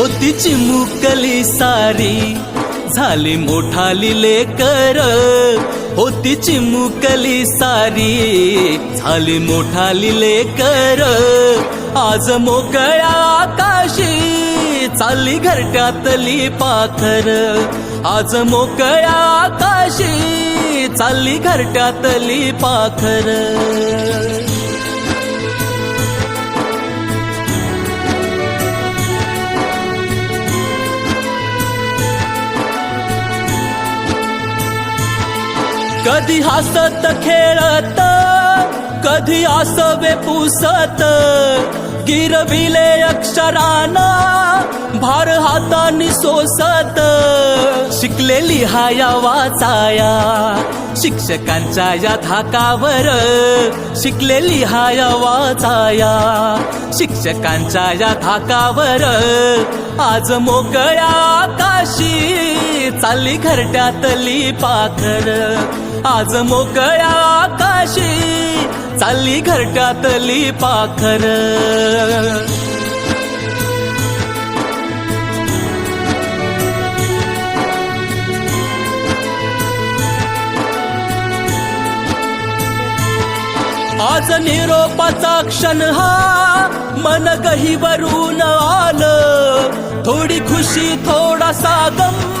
होती चिमुकली सारी. झाली मोठाली लेकर. होती चिमुकली सारी. झाली मोठाली लेकर. आज मोकळ्या आकाशी चालली घरट्यातली पाखर. आज मोकळ्या आकाशी चालली घरट्यातली पाखर. कधी हसत खेळत कधी आसवे पुसत. गिरविले अक्षराना भार हातानी सोसत. शिकलेली हाया वाचाया शिक्षकांच्या या धाकावर. शिकलेली हाया वाचाया शिक्षकांच्या या धाकावर. आज मोकळ्या आकाशी चालली घरट्यातली पाखर. आज मोकळ्या आकाशी चालली घरट्यातली पाखर. आज निरोपाचा क्षण हा मन गहीवरून आलं. थोडी खुशी थोडासा गम.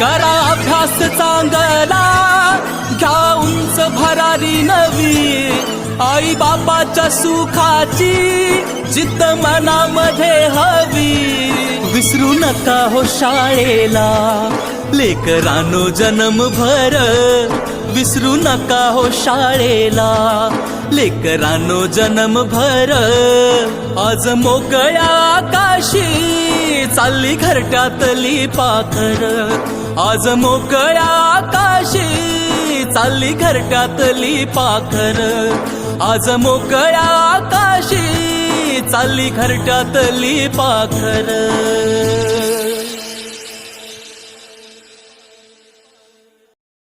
करा अभ्यास चांगला. घ्या उंच भरारी नवी. आई बापाच्या सुखाची जिद्द मनामध्ये हवी. विसरू नका हो शाळेला. लेकरानो जन्मभर विसरू नका हो शाळेला. लेकरांनो जन्मभर आज मोकळ्या आकाशी चालली घरट्यातली पाखर. आज मोकळ्या आकाशी चालली घरट्यातली पाखर. आज मोकळ्या आकाशी चालली घरट्यातली पाखर.